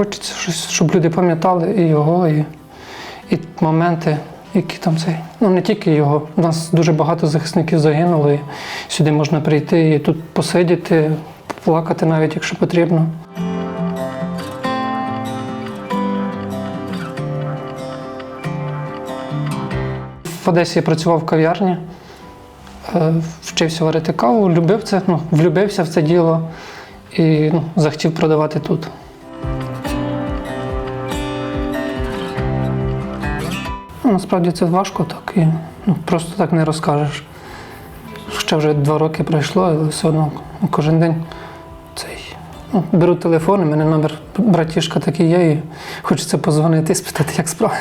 хочеться щоб люди пам'ятали і його, і, і моменти, які там цей. Ну не тільки його. У нас дуже багато захисників загинуло. І сюди можна прийти і тут посидіти, плакати навіть, якщо потрібно. В Одесі я працював в кав'ярні, е, вчився варити каву, любив це, ну, влюбився в це діло і ну, захотів продавати тут. Насправді це важко так і ну, просто так не розкажеш. Ще вже два роки пройшло, але все одно кожен день цей. Ну, беру телефон, і мене номер братішка такий є, і хочеться позвонити і спитати, як справи.